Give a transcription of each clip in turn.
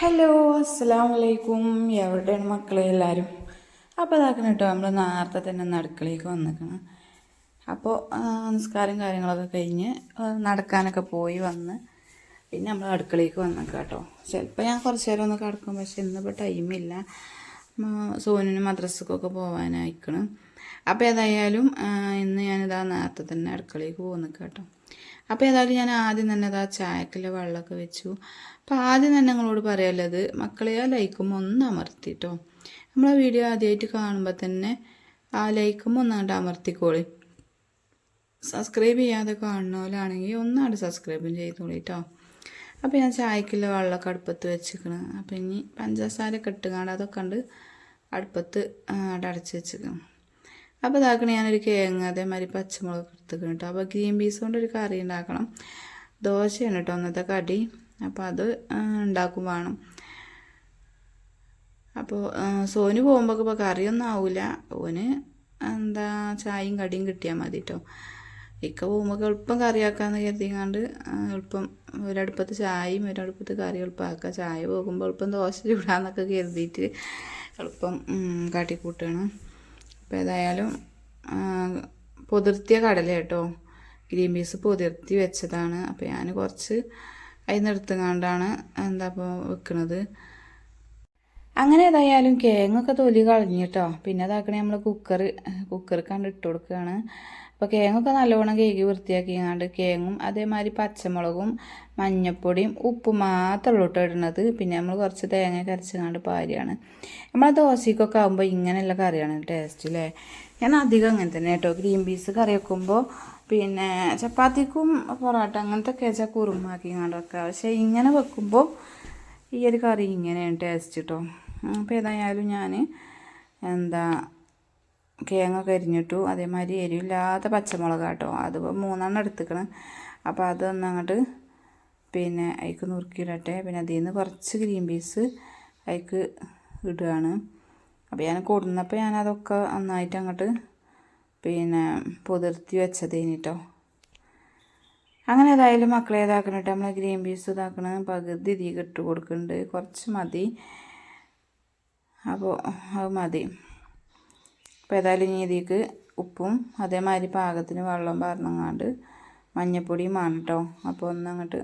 Hello അസ്സാം വലൈക്കും എവിടെയാണ് മക്കളെ എല്ലാവരും അപ്പോൾ ഇതാക്കണം കേട്ടോ നമ്മൾ നേരത്തെ തന്നെ ഒന്ന് അടുക്കളയ്ക്ക് വന്നിക്കണം. അപ്പോൾ നമസ്കാരം കാര്യങ്ങളൊക്കെ കഴിഞ്ഞ് നടക്കാനൊക്കെ പോയി വന്ന് പിന്നെ നമ്മൾ അടുക്കളേക്ക് വന്നേക്കാം കേട്ടോ ചിലപ്പോൾ ഞാൻ കുറച്ച് നേരം ഒന്ന് കിടക്കും പക്ഷെ ഇന്നിപ്പോൾ ടൈമില്ല സോനുന് മദ്രസക്കൊക്കെ പോകാനായിക്കണം അപ്പോൾ ഏതായാലും ഇന്ന് ഞാനിതാ നേരത്തെ തന്നെ അടുക്കളേക്ക് പോകുന്നേക്കാം കേട്ടോ അപ്പോൾ ഏതായാലും ഞാൻ ആദ്യം തന്നെ ഇതാ ചായക്കുള്ള വെള്ളമൊക്കെ വെച്ചു. അപ്പോൾ ആദ്യം തന്നെ നിങ്ങളോട് പറയാനുള്ളത് മക്കളെ ആ ലൈക്കും ഒന്ന് അമർത്തിട്ടോ. നമ്മളെ വീഡിയോ ആദ്യമായിട്ട് കാണുമ്പോൾ തന്നെ ആ ലൈക്കും ഒന്നാണ്ട് അമർത്തിക്കോളി. സബ്സ്ക്രൈബ് ചെയ്യാതെ കാണുന്നവരാണെങ്കിൽ ഒന്നാണ്ട് സബ്സ്ക്രൈബും ചെയ്തോളി കേട്ടോ അപ്പോൾ ഞാൻ ചായക്കുള്ള വെള്ളമൊക്കെ അടുപ്പത്ത് വെച്ചിരിക്കണം. അപ്പോൾ ഇനി പഞ്ചസാര കെട്ടുകാണ്ട് അതൊക്കെ ഉണ്ട് അടുപ്പത്ത് ആ, അവിടെ അടച്ച് വെച്ചിക്കണം അപ്പോൾ ഇതാക്കണ ഞാനൊരു കിഴങ്ങ് അതേമാതിരി പച്ചമുളക് എടുത്തുക്കണം കേട്ടോ. അപ്പോൾ ഗ്രീൻ പീസ് കൊണ്ട് ഒരു കറി ഉണ്ടാക്കണം. ദോശയാണ് കേട്ടോ അന്നത്തെ കടി. അപ്പോൾ അത് ഉണ്ടാക്കും വേണം. അപ്പോൾ സോന് പോകുമ്പോൾ ഇപ്പോൾ കറിയൊന്നും ആവില്ല ഓന് എന്താ ചായയും കടിയും കിട്ടിയാൽ മതി കേട്ടോ. ഇക്ക പോകുമ്പോൾ എളുപ്പം കറിയാക്കാന്ന് കരുതിങ്ങാണ്ട് എളുപ്പം ഒരടുപ്പത്ത് ചായയും ഒരടുപ്പത്ത് കറി എളുപ്പമാക്കുക ചായ പോകുമ്പോൾ എളുപ്പം ദോശ ചൂടാന്നൊക്കെ കരുതിയിട്ട് എളുപ്പം കാട്ടിക്കൂട്ടണം. അപ്പോൾ ഏതായാലും പൊതിർത്തിയ കടല കേട്ടോ. ഗ്രീൻ പീസ് പൊതിർത്തി വെച്ചതാണ്. അപ്പോൾ ഞാൻ കുറച്ച് അതിൽ എടുത്തുകൊണ്ടാണ് എന്താ ഇപ്പോൾ വെക്കണത്. അങ്ങനെ ഏതായാലും കേങ്ങൊക്കെ തൊലി കളഞ്ഞിട്ടോ പിന്നെ അതാക്കണേ നമ്മൾ കുക്കർ കുക്കർ കണ്ട് ഇട്ട് കൊടുക്കുകയാണ്. അപ്പോൾ കേങ്ങൊക്കെ നല്ലോണം കേക്ക് വൃത്തിയാക്കിങ്ങാണ്ട് കേങ്ങും അതേമാതിരി പച്ചമുളകും മഞ്ഞപ്പൊടിയും ഉപ്പ് മാത്രമേ കേട്ടോ ഇടണത്. പിന്നെ നമ്മൾ കുറച്ച് തേങ്ങ കരച്ചങ്ങാണ്ട് പാരിയാണ് നമ്മളെ ദോശക്കൊക്കെ ആകുമ്പോൾ ഇങ്ങനെയുള്ള കറിയാണ് ടേസ്റ്റ് അല്ലേ ഞാൻ അധികം അങ്ങനെ തന്നെ കേട്ടോ ഗ്രീൻ പീസ് കറി വെക്കുമ്പോൾ പിന്നെ ചപ്പാത്തിക്കും പൊറോട്ട അങ്ങനത്തെ ഒക്കെ വെച്ചാൽ കുറുമാക്കിങ്ങാണ്ട് വെക്കുക പക്ഷേ ഇങ്ങനെ വെക്കുമ്പോൾ ഈ ഒരു കറി ഇങ്ങനെയാണ് ടേസ്റ്റ് കേട്ടോ അപ്പോൾ ഏതായാലും ഞാൻ എന്താ കിഴങ്ങൊക്കെ അരിഞ്ഞിട്ടു അതേമാതിരി എരിവില്ലാത്ത പച്ചമുളക് കേട്ടോ അത് മൂന്നെണ്ണം എടുത്തുക്കണം. അപ്പോൾ അതൊന്ന് അങ്ങോട്ട് പിന്നെ അതിക്ക് നുറുക്കിയിടട്ടെ. പിന്നെ അതിൽ നിന്ന് കുറച്ച് ഗ്രീൻ പീസ് അതിക്ക് ഇടുകയാണ് അപ്പോൾ ഞാൻ കൊടുന്നപ്പോൾ ഞാനതൊക്കെ നന്നായിട്ട് അങ്ങോട്ട് പിന്നെ പുതിർത്തി വെച്ചതേനി കേട്ടോ അങ്ങനെ ഏതായാലും മക്കളെ ഇതാക്കണം കേട്ടോ നമ്മൾ ഗ്രീൻ പീസ് ഇതാക്കണം. പകുതി ഇതിൽ ഇട്ട് കൊടുക്കുന്നുണ്ട് കുറച്ച് മതി. അപ്പോൾ അത് മതി. അപ്പോൾ ഇതിക്ക് ഉപ്പും അതേമാതിരി പാകത്തിന് വെള്ളം പറഞ്ഞങ്ങാണ്ട് മഞ്ഞപ്പൊടിയും വേണം കേട്ടോ അപ്പോൾ ഒന്നങ്ങോട്ട്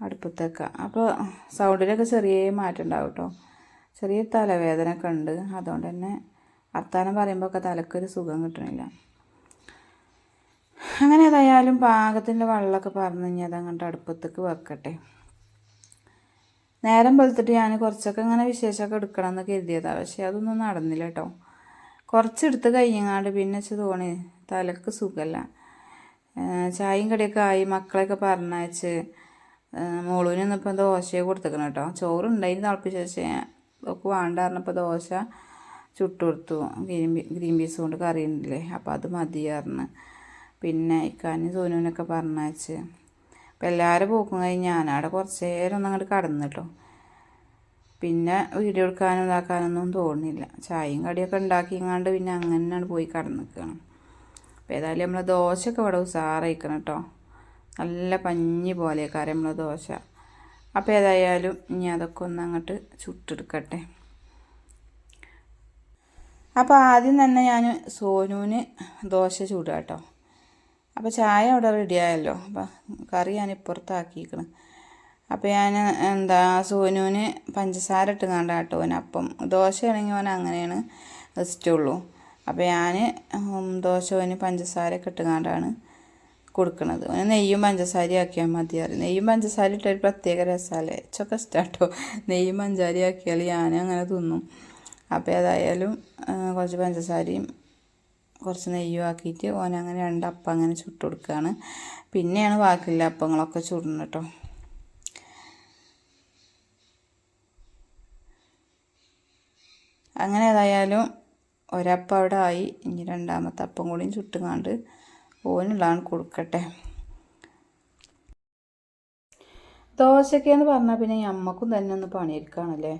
അങ്ങോട്ട് വെക്കാം അപ്പോൾ സൗണ്ടിലൊക്കെ ചെറിയ മാറ്റം ഉണ്ടാവും കേട്ടോ ചെറിയ തലവേദന ഒക്കെ ഉണ്ട്. അതുകൊണ്ട് തന്നെ വർത്താനം പറയുമ്പോൾ ഒക്കെ തലക്കൊരു സുഖം കിട്ടണില്ല. അങ്ങനെ ഏതായാലും പാകത്തിന്റെ വെള്ളമൊക്കെ പറഞ്ഞു കഴിഞ്ഞാൽ അതങ്ങോട്ട് അടുപ്പത്തേക്ക് വെക്കട്ടെ. നേരം വെളുത്തിട്ട് ഞാൻ കുറച്ചൊക്കെ ഇങ്ങനെ വിശേഷമൊക്കെ എടുക്കണം എന്ന് കരുതിയതാണ് പക്ഷേ അതൊന്നും നടന്നില്ല കേട്ടോ കുറച്ചെടുത്ത് കഴിഞ്ഞങ്ങാണ്ട് പിന്നെ വെച്ച് തോന്നി തലക്ക് സുഖമല്ല ചായയും കടിയൊക്കെ ആയി മക്കളെയൊക്കെ പറഞ്ഞയച്ച് മോളൂനൊന്നും ഇപ്പം ദോശയെ കൊടുത്തേക്കണം കേട്ടോ ചോറുണ്ടായിരുന്നു തിളപ്പിച്ച് വെച്ച് ഒക്കെ വേണ്ട പറഞ്ഞപ്പോൾ ദോശ ചുട്ടു കൊടുത്തു. ഗ്രീൻ ഗ്രീൻ പീസ് കൊണ്ട് കറി ഉണ്ടല്ലേ അപ്പോൾ അത് മതി പറഞ്ഞ്. പിന്നെ ഇക്കാനും സോനുവിനൊക്കെ പറഞ്ഞയച്ച്. അപ്പം എല്ലാവരും പോക്കും കഴിഞ്ഞ് ഞാനവിടെ കുറച്ച് നേരം ഒന്നും അങ്ങോട്ട് കടന്നു കേട്ടോ പിന്നെ വീഡിയോ എടുക്കാനും ഇതാക്കാനൊന്നും തോന്നുന്നില്ല. ചായയും കടിയൊക്കെ ഉണ്ടാക്കിങ്ങാണ്ട് പിന്നെ അങ്ങനെയാണ് പോയി കടന്നിക്കണം. അപ്പോൾ ഏതായാലും നമ്മളെ ദോശയൊക്കെ ഇവിടെ ഉസാറായിക്കണം കേട്ടോ നല്ല പഞ്ഞി പോലെ കാര്യം നമ്മളെ ദോശ. അപ്പോൾ ഏതായാലും ഇനി അതൊക്കെ ഒന്ന് അങ്ങോട്ട് ചുട്ടെടുക്കട്ടെ. അപ്പോൾ ആദ്യം തന്നെ ഞാൻ സോനുവിന് ദോശ ചൂടുക കേട്ടോ അപ്പോൾ ചായ അവിടെ റെഡിയായല്ലോ അപ്പം കറി ഞാൻ ഇപ്പുറത്താക്കിയിരിക്കണം അപ്പോൾ ഞാൻ എന്താ സോനുവിന് പഞ്ചസാര ഇട്ട് കണ്ടാട്ടോ ഓന് അപ്പം ദോശയാണെങ്കിൽ ഓൻ അങ്ങനെയാണ് ഇഷ്ടമുള്ളൂ അപ്പോൾ ഞാൻ ദോശ ഓന് പഞ്ചസാരയൊക്കെ ഇട്ട് കണ്ടാണ് കൊടുക്കണത്. ഓന് നെയ്യും പഞ്ചസാരയും ആക്കിയാൽ മതി അറിയും നെയ്യും പഞ്ചസാര ഇട്ടൊരു പ്രത്യേക രസമല്ലേ ഇച്ചൊക്കെ ഇഷ്ടാട്ടോ. നെയ്യും പഞ്ചസാരയും ആക്കിയാൽ ഞാൻ അങ്ങനെ തിന്നും. അപ്പോൾ ഏതായാലും കുറച്ച് പഞ്ചസാരയും കുറച്ച് നെയ്യും ആക്കിയിട്ട് ഓൻ അങ്ങനെ രണ്ട് അപ്പം അങ്ങനെ ചുട്ട് കൊടുക്കുകയാണ് പിന്നെയാണ് ബാക്കിയുള്ള അപ്പങ്ങളൊക്കെ ചുടുന്നത് കേട്ടോ അങ്ങനെ ഏതായാലും ഒരപ്പം അവിടെ ആയി. ഇനി രണ്ടാമത്തെ അപ്പം കൂടിയും ചുട്ടുങ്ങാണ്ട് ഓനുള്ളതാണ് കൊടുക്കട്ടെ. ദോശയ്ക്കെന്ന് പറഞ്ഞാൽ പിന്നെ അമ്മക്കും തന്നെ ഒന്ന് പണിയെടുക്കുകയാണല്ലേ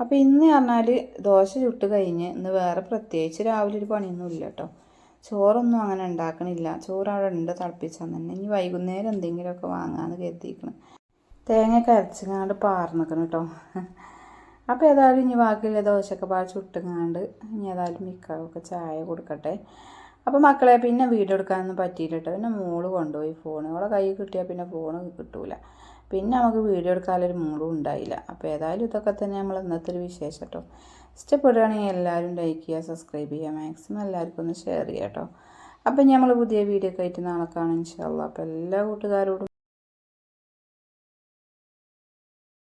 അപ്പോൾ ഇന്ന് പറഞ്ഞാൽ ദോശ ചുട്ട് കഴിഞ്ഞ് ഇന്ന് വേറെ പ്രത്യേകിച്ച് രാവിലെ ഒരു പണിയൊന്നും ഇല്ല കേട്ടോ ചോറൊന്നും അങ്ങനെ ഉണ്ടാക്കണില്ല. ചോറ് അവിടെ ഉണ്ട് തിളപ്പിച്ചാൽ തന്നെ. ഇനി വൈകുന്നേരം എന്തെങ്കിലുമൊക്കെ വാങ്ങാമെന്ന് കരുതിയിരിക്കണം. തേങ്ങയൊക്കെ അരച്ചിങ്ങാണ്ട് പാർന്നിക്കണം കേട്ടോ അപ്പോൾ ഏതായാലും ഇനി ബാക്കിയുള്ള ദോശയൊക്കെ പാൽ ചുട്ടുങ്ങാണ്ട് ഇനി ഏതായാലും മിക്കാവൊക്കെ ചായ കൊടുക്കട്ടെ. അപ്പോൾ മക്കളെ പിന്നെ വീഡിയോ എടുക്കാനൊന്നും പറ്റിയില്ല കേട്ടോ പിന്നെ മോൾ കൊണ്ടുപോയി ഫോൺ അവളെ കൈ കിട്ടിയാൽ പിന്നെ ഫോൺ കിട്ടൂല. പിന്നെ നമുക്ക് വീഡിയോ എടുക്കാനൊരു മോളും ഉണ്ടായില്ല. അപ്പോൾ ഏതായാലും ഇതൊക്കെ തന്നെ നമ്മൾ ഇന്നത്തെ ഒരു വിശേഷം കേട്ടോ ഇഷ്ടപ്പെടുകയാണെങ്കിൽ എല്ലാവരും ലൈക്ക് ചെയ്യുക സബ്സ്ക്രൈബ് ചെയ്യുക. മാക്സിമം എല്ലാവർക്കും ഒന്ന് ഷെയർ ചെയ്യാം കേട്ടോ അപ്പം നമ്മൾ പുതിയ വീഡിയോ ഒക്കെ ആയിട്ട് നാളെ കാണാം ഇൻഷാല്ല അപ്പോൾ എല്ലാ കൂട്ടുകാരോടും